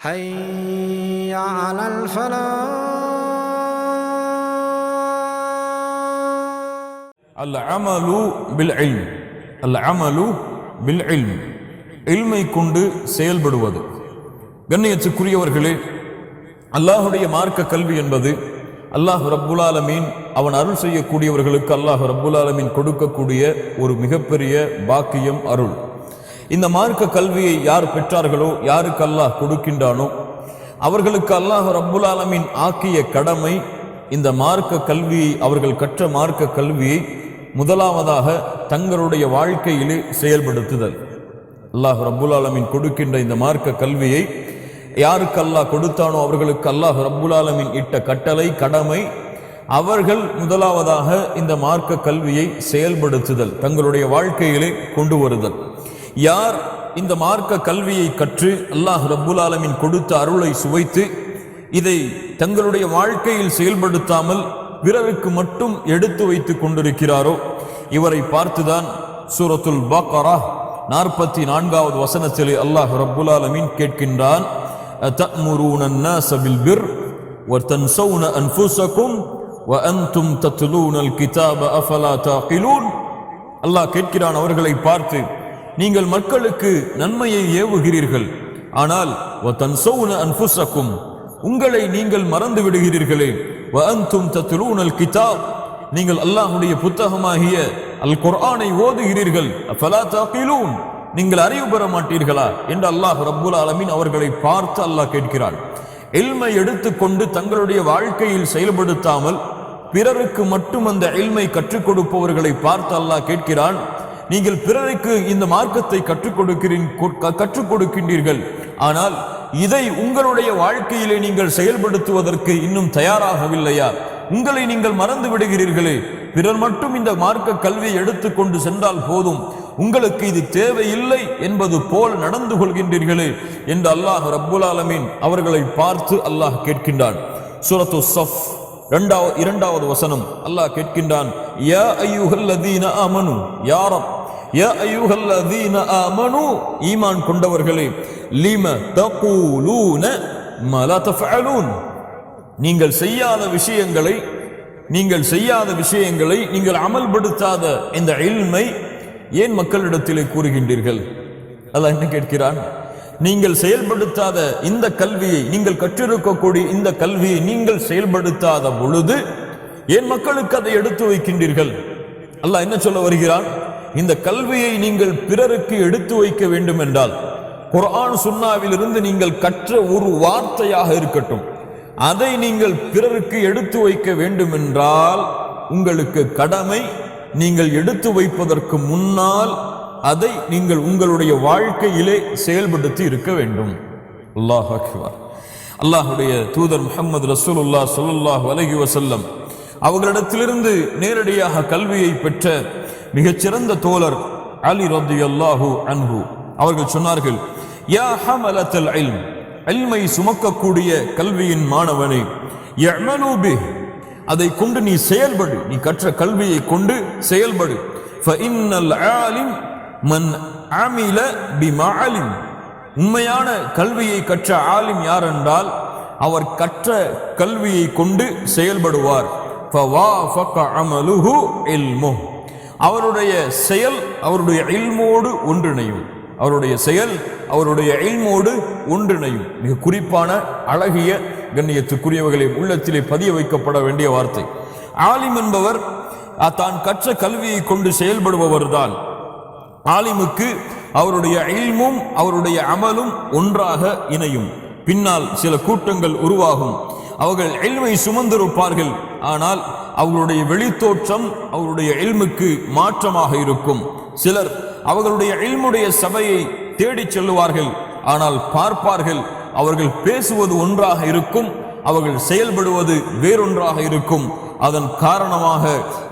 حي على الفلاح அல் அமலு bill இல்ம் அல் அமலு bill இல்ம் இல்மை கொண்டு செயல்படுவது கண்ணியத்துக்குரியவர்களே அல்லாஹுடைய மார்க்க கல்வி என்பது அல்லாஹ் ரப்புல் ஆலமீன் அவன் அருள் செய்யக்கூடியவர்களுக்கு அல்லாஹ் ரப்புல் ஆலமீன் கொடுக்கக்கூடிய ஒரு மிகப்பெரிய பாக்கியம் அருள் இந்த மார்க்க கல்வியை யார் பெற்றார்களோ யாருக்கு அல்லாஹ் கொடுக்கின்றானோ? அவர்களுக்கு அல்லாஹ் ரப்புல் ஆலமின் ஆக்கிய கடமை இந்த மார்க்க கல்வியை அவர்கள் கற்ற மார்க்க கல்வியை முதலாவதாக தங்களுடைய வாழ்க்கையிலே செயல்படுத்துதல். அல்லாஹ் ரப்புல் ஆலமின் கொடுக்கின்ற இந்த மார்க்க கல்வியை யாருக்கு அல்லாஹ் கொடுத்தானோ அவர்களுக்கு அல்லாஹ் ரப்புல் ஆலமின் இட்ட கட்டளை கடமை அவர்கள் முதலாவதாக இந்த மார்க்க கல்வியை செயல்படுத்துதல் தங்களுடைய வாழ்க்கையிலே கொண்டு வருதல். யார் இந்த மார்க்க கல்வியை கற்று அல்லாஹ் ரப்புல் ஆலமீன் கொடுத்த அருளை சுவைத்து இதை தங்களுடைய வாழ்க்கையில் செயல்படுத்தாமல் பிறருக்கு மட்டும் எடுத்து வைத்துக் கொண்டிருக்கிறாரோ இவரை பார்த்துதான் சூரத்துல் பக்ரா நாற்பத்தி நான்காவது வசனத்திலே அல்லாஹ் ரப்புல் ஆலமீன் கேட்கின்றான் أتأمرون الناس بالبر وتنسون أنفسكم وأنتم تتلون الكتاب أفلا تعقلون அல்லாஹ் கேட்கிறான் அவர்களை பார்த்து நீங்கள் மக்களுக்கு நன்மையை ஏவுகிறீர்கள். ஆனால் அன்புசக்கும் உங்களை நீங்கள் மறந்து விடுகிறீர்களே. வஅந்தும் தத்துலூனல் கிதாப் நீங்கள் அல்லாஹுடைய புத்தகமாகிய அல் குர்ஆனை ஓதுகிறீர்கள். ஃபலா தகிலூன் நீங்கள் அறிவு பெற மாட்டீர்களா? என்று அல்லாஹ் ரப்புல் ஆலமின் அவர்களை பார்த்து அல்லாஹ் கேட்கிறாள் எல்மை எடுத்துக்கொண்டு தங்களுடைய வாழ்க்கையில் செயல்படுத்தாமல் பிறருக்கு மட்டும் அந்த எல்மை கற்றுக் கொடுப்பவர்களை பார்த்து அல்லாஹ் கேட்கிறான். நீங்கள் பிறருக்கு இந்த மார்க்கத்தை கற்றுக் கொடுக்கிறீன் கற்றுக் கொடுக்கின்றீர்கள் ஆனால் இதை உங்களுடைய வாழ்க்கையிலே நீங்கள் செயல்படுத்துவதற்கு இன்னும் தயாராகவில்லையா? உங்களை நீங்கள் மறந்து விடுகிறீர்களே. பிறர் மட்டும் இந்த மார்க்க கல்வியை எடுத்துக்கொண்டு சென்றால் போதும். உங்களுக்கு இது தேவையில்லை என்பது போல் நடந்து கொள்கின்றீர்களே என்று அல்லாஹ் ரப்புல் ஆலமீன் அவர்களை பார்த்து அல்லாஹ் கேட்கின்றான். சூரத்து சஃப் இரண்டாவது இரண்டாவது வசனம். அல்லாஹ் கேட்கின்றான் யா ஐயுஹல்லதீன ஆமனு யாரம் ஆமனு ஈமான் கொண்டவர்களே லிம தகூலூன மலா நீங்கள் செய்யாத விஷயங்களை நீங்கள் செய்யாத விஷயங்களை நீங்கள் அமல்படுத்தாத இந்த இல்மை ஏன் மக்களிடத்திலே கூறுகின்றீர்கள் அல்லாஹ் என்ன கேட்கிறான் நீங்கள் செயல்படுத்தாத இந்த கல்வியை நீங்கள் கற்றிருக்கக்கூடிய இந்த கல்வியை நீங்கள் செயல்படுத்தாத பொழுது ஏன் மக்களுக்கு அதை எடுத்து வைக்கின்றீர்கள் அல்லாஹ் என்ன சொல்ல வருகிறான் இந்த கல்வியை நீங்கள் பிறருக்கு எடுத்து வைக்க வேண்டும் என்றால் குரான் சுன்னாவிலிருந்து நீங்கள் கற்ற ஒரு வார்த்தையாக இருக்கட்டும். அதை நீங்கள் பிறருக்கு எடுத்து வைக்க வேண்டும் என்றால் உங்களுக்கு கடமை நீங்கள் எடுத்து வைப்பதற்கு முன்னால் அதை நீங்கள் உங்களுடைய வாழ்க்கையிலே செயல்படுத்தி இருக்க வேண்டும். அல்லாஹ் அக்பர். அல்லாஹுடைய தூதர் முகமது ரசூலுல்லா சொல்லுல்லாஹ் வலகி வசல்லம் அவர்களிடத்திலிருந்து நேரடியாக கல்வியை பெற்ற மிகச்சிறந்த தோழர் அலி ரத்தியல்லாஹு அன்ஹு. அவர்கள் சொன்னார்கள் யா ஹமலத்தல் இல்ம் அல்மை சுமக்கக்கூடிய கல்வியின் மாணவனே யஅமலு அதை கொண்டு நீ செயல்படு நீ கற்ற கல்வியை கொண்டு செயல்படு. ஃபஇன்னல் ஆலிம் மன் ஆமில பிமா உண்மையான கல்வியை கற்ற ஆலிம் யார் என்றால் அவர் கற்ற கல்வியை கொண்டு செயல்படுவார். ஃபவாஃபக அமலுஹு இல்முஹ். அவருடைய செயல் அவருடைய இல்மோடு ஒன்றிணையும். அவருடைய செயல் அவருடைய இல்மோடு ஒன்றிணையும். மிக குறிப்பான அழகிய கண்ணியத்துக்குரியவர்களை உள்ளத்திலே பதிய வைக்கப்பட வேண்டிய வார்த்தை. ஆலிம் என்பவர் தான் கற்ற கல்வியை கொண்டு செயல்படுபவர்தான். ஆலிமுக்கு அவருடைய இல்மும் அவருடைய அமலும் ஒன்றாக இணையும். பின்னால் சில கூட்டங்கள் உருவாகும். அவர்கள் எல்மை சுமந்திருப்பார்கள். ஆனால் அவர்களுடைய வெளித்தோற்றம் அவருடைய எல்முக்கு மாற்றமாக இருக்கும். சிலர் அவர்களுடைய எல்முடைய சபையை தேடிச் செல்லுவார்கள். ஆனால் பார்ப்பார்கள் அவர்கள் பேசுவது ஒன்றாக இருக்கும் அவர்கள் செயல்படுவது வேறொன்றாக இருக்கும். அதன் காரணமாக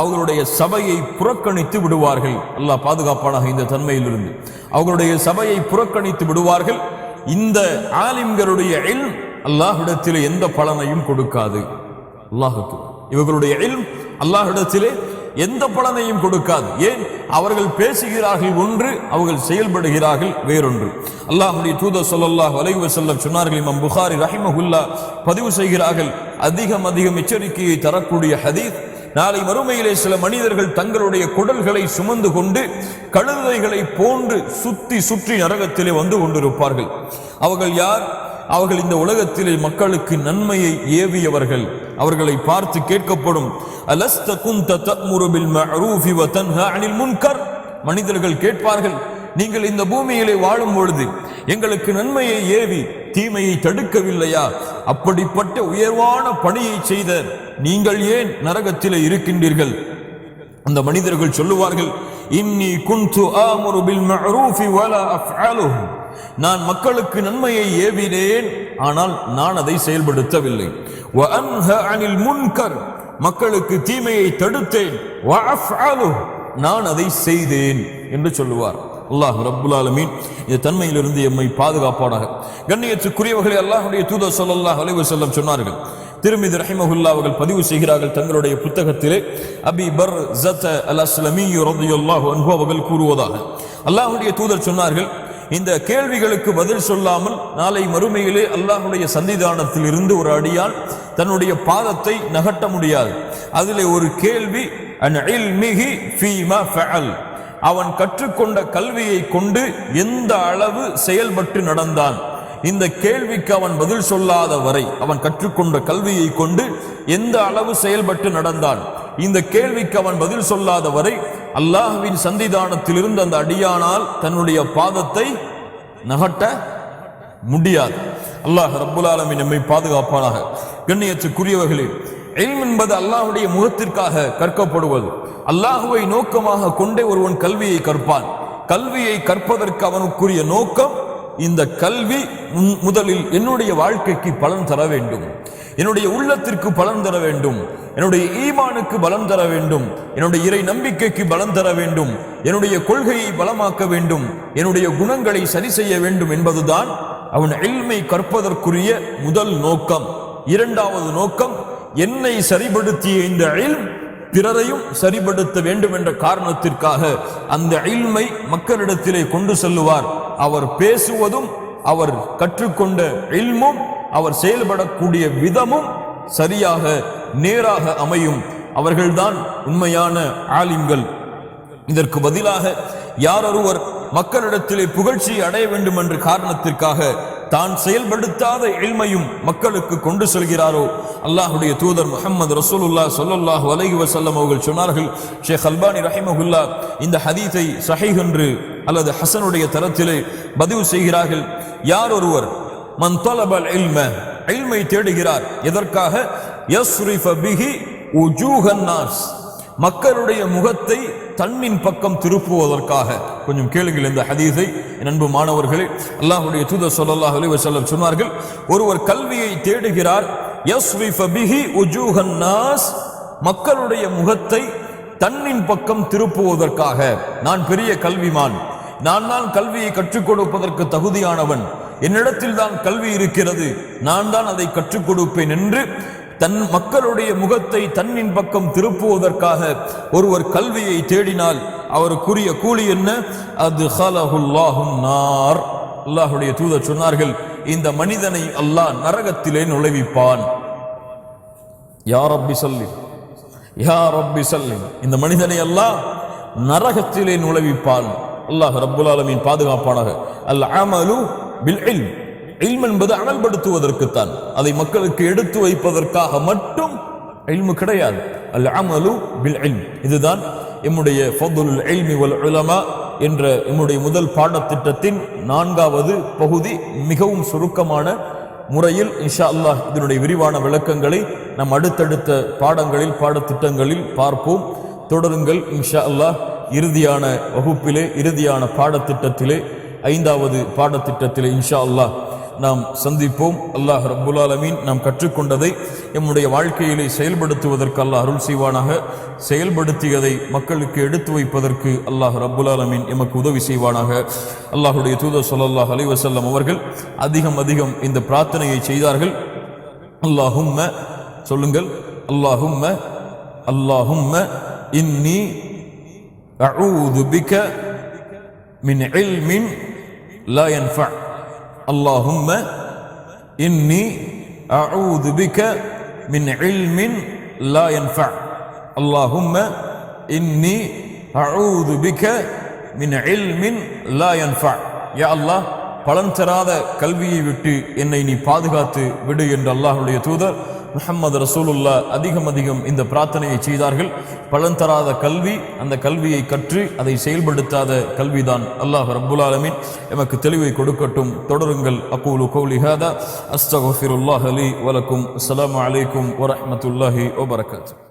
அவர்களுடைய சபையை புறக்கணித்து விடுவார்கள். அல்லாஹ் பாதுகாப்பானாக இந்த தன்மையிலிருந்து. அவர்களுடைய சபையை புறக்கணித்து விடுவார்கள். இந்த ஆலிம்களுடைய எல் அல்லாஹிடத்தில் எந்த பலனையும் கொடுக்காது. அல்லாஹுக்கு. இவர்களுடைய இல்ம் அல்லாஹிடத்திலே எந்த பலனையும் கொடுக்காது. ஏன்? அவர்கள் பேசுகிறார்கள் ஒன்று அவர்கள் செயல்படுகிறார்கள் வேறொன்று. அல்லாஹுடைய தூதர் சொல்லல்லாஹ் வலைவு செல்லம் சொன்னார்கள் இமாம் புகாரி ரஹிமஹுல்லா பதிவு செய்கிறார்கள் அதிகம் அதிகம் எச்சரிக்கையை தரக்கூடிய ஹதீத் நாளை மறுமையிலே சில மனிதர்கள் தங்களுடைய குடல்களை சுமந்து கொண்டு கழுதைகளை போன்று சுத்தி சுற்றி நரகத்திலே வந்து கொண்டிருப்பார்கள். அவர்கள் யார்? அவர்கள் இந்த உலகத்திலே மக்களுக்கு நன்மையை ஏவியவர்கள். அவர்களை பார்த்து கேட்கப்படும். அலஸ்த குந்த தத்முருபில் மஅரூஃபி வ தன்ஹா அனில் முன்கர்? மனிதர்கள் கேட்பார்கள். நீங்கள் இந்த பூமியிலே வாழும் பொழுது எங்களுக்கு நன்மையை ஏவி தீமையை தடுக்கவில்லையா? அப்படிப்பட்ட உயர்வான பணியை செய்த நீங்கள் ஏன் நரகத்திலே இருக்கின்றீர்கள்? அந்த மனிதர்கள் சொல்லுவார்கள் இன்னி குந்து ஆமுரு பில் மஅரூஃபி வலா அஃஅலுஹு. நான் மக்களுக்கு நன்மையை ஏவினேன் ஆனால் நான் அதை செயல்படுத்தவில்லை. முன்கர் மக்களுக்கு தீமையை தடுத்தேன். நான் அதை செய்தேன் என்று சொல்லுவார். அல்லாஹ் ரப்புல் ஆலமீன் இந்த தன்மையிலிருந்து எம்மை பாதுகாப்பாடாக கண்ணியத்துக்குரியவர்களை அல்லாஹுடைய தூதர் ஸல்லல்லாஹு அலைவு செல்லம் சொன்னார்கள். திருமிதி ரஹிமஹுல்லா அவர்கள் பதிவு செய்கிறார்கள் தங்களுடைய புத்தகத்திலே. அபி பர் ஜத் அல் அஸ்லமி ரலியல்லாஹு அன்ஹு அவர்கள் கூறுவதாக. அல்லாஹுடைய தூதர் சொன்னார்கள் இந்த கேள்விகளுக்கு பதில் சொல்லாமல் நாளை மறுமையிலே அல்லாஹுடைய சன்னிதானத்தில் இருந்து ஒரு அடியான் தன்னுடைய பாதத்தை நகட்ட முடியாது. அதிலே ஒரு கேள்வி அவன் கற்றுக்கொண்ட கல்வியை கொண்டு எந்த அளவு செயல்பட்டு நடந்தான்? இந்த கேள்விக்கு அவன் பதில் சொல்லாத வரை அவன் கற்றுக்கொண்ட கல்வியை கொண்டு எந்த அளவு செயல்பட்டு நடந்தான்? இந்த கேள்விக்கு அவன் பதில் சொல்லாத வரை அல்லாஹுவின் சந்திதானத்தில் இருந்து அந்த அடியானால் தன்னுடைய பாதத்தை நகட்ட முடியாது. அல்லாஹ் ரப்புல் ஆலமி நம்மை பாதுகாப்பானாக. கண்ணியத்துக்குரியவர்களே எல்ம் என்பது அல்லாஹுடைய முகத்திற்காக கற்கப்படுவது. அல்லாஹுவை நோக்கமாக கொண்டே ஒருவன் கல்வியை கற்பான். கல்வியை கற்பதற்கு அவனுக்குரிய நோக்கம் இந்த கல்வி முதலில் என்னுடைய வாழ்க்கைக்கு பலன் தர வேண்டும். என்னுடைய உள்ளத்திற்கு பலன் தர வேண்டும். என்னுடைய ஈமானுக்கு பலம் தர வேண்டும். என்னுடைய இறை நம்பிக்கைக்கு பலம் தர வேண்டும். என்னுடைய கொள்கையை பலமாக்க வேண்டும். என்னுடைய குணங்களை சரி செய்ய வேண்டும் என்பதுதான் அவன் எல்மை கற்பதற்குரிய முதல் நோக்கம். இரண்டாவது நோக்கம் என்னை சரிபடுத்திய இந்த எல்ம் பிறரையும் சரிபடுத்த வேண்டும் என்ற காரணத்திற்காக அந்த இல்மை மக்களிடத்திலே கொண்டு செல்லுவார். அவர் பேசுவதும் அவர் கற்றுக்கொண்ட இல்மும் அவர் செயல்படக்கூடிய விதமும் சரியாக நேராக அமையும். அவர்கள்தான் உண்மையான ஆலிம்கள். இதற்கு பதிலாக யாரொருவர் மக்களிடத்திலே புகழ்ச்சி அடைய வேண்டும் என்ற காரணத்திற்காக தான் செயல்படுத்தாத எழ்மையும் மக்களுக்கு கொண்டு செல்கிறாரோ? அல்லாஹுடைய தூதர் முகமது ரசூலுல்லா ஸல்லல்லாஹு அலைஹி வசல்லம் அவர்கள் சொன்னார்கள் ஷேக் அல்பானி ரஹிமஹுல்லா இந்த ஹதீஸை சஹை என்று அல்லது ஹசனுடைய தரத்திலே பதிவு செய்கிறார்கள். யார் ஒருவர் மன் தொலபல் இல்ம இல்மை தேடுகிறார் எதற்காக? யஸ்ரிஃப பிஹி உஜூஹன்னாஸ் மக்களுடைய முகத்தை தன்னின் பக்கம் திருப்புவதற்காக. கொஞ்சம் கேளுங்கள் இந்த ஹதீஸை நண்பு அன்பு மாணவர்களே. அல்லாஹுடைய தூத ஸல்லல்லாஹு அலி வசல்லம் சொன்னார்கள் ஒருவர் கல்வியை தேடுகிறார் யஸ்ரிஃப பிஹி உஜூஹன் மக்களுடைய முகத்தை தன்னின் பக்கம் திருப்புவதற்காக. நான் பெரிய கல்விமான். நான் தான் கல்வியை கற்றுக் கொடுப்பதற்கு தகுதியானவன். என்னிடத்தில் தான் கல்வி இருக்கிறது. நான் தான் அதை கற்றுக் கொடுப்பேன் என்று தன் மக்களுடைய முகத்தை தன்னின் பக்கம் திருப்புவதற்காக ஒருவர் கல்வியை தேடினால் அவருக்குரிய கூலி என்ன? அது ஹலஹுல்லாஹும் நார். அல்லாஹுடைய தூதர் சொன்னார்கள் இந்த மனிதனை அல்லாஹ் நரகத்திலே நுழைவிப்பான். யார் அப்படி சொல்லி. யார் அப்படி சொல்லி. இந்த மனிதனை அல்லாஹ் நரகத்திலே நுழைவிப்பான். அல்லாஹ் ரப்புல் ஆலமின் பாதுகாப்பானாக. அல் அமலு இல்ம் இல்ம் என்பது அமல்படுத்துவதற்குத்தான் அதை மக்களுக்கு எடுத்து வைப்பதற்காக மட்டும் இல்மு கிடையாது. அல் அமலு பில் இல்ம் இதுதான் எம்முடைய ஃபதுல் இல்மி வல் உலமா என்ற எம்முடைய முதல் பாடத்திட்டத்தின் நான்காவது பகுதி. மிகவும் சுருக்கமான முறையில் இன்ஷா அல்லாஹ் இதனுடைய விரிவான விளக்கங்களை நம் அடுத்தடுத்த பாடங்களில் பாடத்திட்டங்களில் பார்ப்போம். தொடருங்கள் இன்ஷா அல்லாஹ். இறுதியான வகுப்பிலே இறுதியான பாடத்திட்டத்திலே ஐந்தாவது பாடத்திட்டத்தில் இன்ஷா அல்லாஹ் நாம் சந்திப்போம். அல்லாஹ் ரப்புல் ஆலமீன் நாம் கற்றுக்கொண்டதை எம்முடைய வாழ்க்கையிலே செயல்படுத்துவதற்கு அல்லாஹ் அருள் செய்வானாக. செயல்படுத்தியதை மக்களுக்கு எடுத்து வைப்பதற்கு அல்லாஹ் ரப்புல் ஆலமீன் எமக்கு உதவி செய்வானாக. அல்லாஹுடைய தூதர் ஸல்லல்லாஹு அலைஹி அவர்கள் அதிகம் அதிகம் இந்த பிரார்த்தனையை செய்தார்கள். அல்லாஹும்ம சொல்லுங்கள். அல்லாஹும்ம அல்லாஹும்ம இன்னி அஊது பிக மின் இல்மின் லா யன்ஃபா اللهم إني أعوذ بك من علم لا ينفع اللهم إني أعوذ بك من علم لا ينفع يا الله பலன் தராத கல்வியை விட்டு என்னை நீ பாதுகாத்து விடு என்று அல்லாஹ்வுடைய தூதர் முஹம்மது ரசூலுல்லா அதிகம் அதிகம் இந்த பிரார்த்தனையை செய்தார்கள். பலன் தராத கல்வி அந்த கல்வியை கற்று அதை செயல்படுத்தாத கல்விதான் அல்லாஹ் ரப்புல் ஆலமின். எமக்கு தெளிவை கொடுக்கட்டும். தொடருங்கள். அகூலு கௌலி ஹாதா. அஸ்தகுஃபிருல்லாஹ் அலி வலக்கும். அஸ்ஸலாமு அலைக்கும் வரமத்துல்லாஹி வபரகாத்துஹு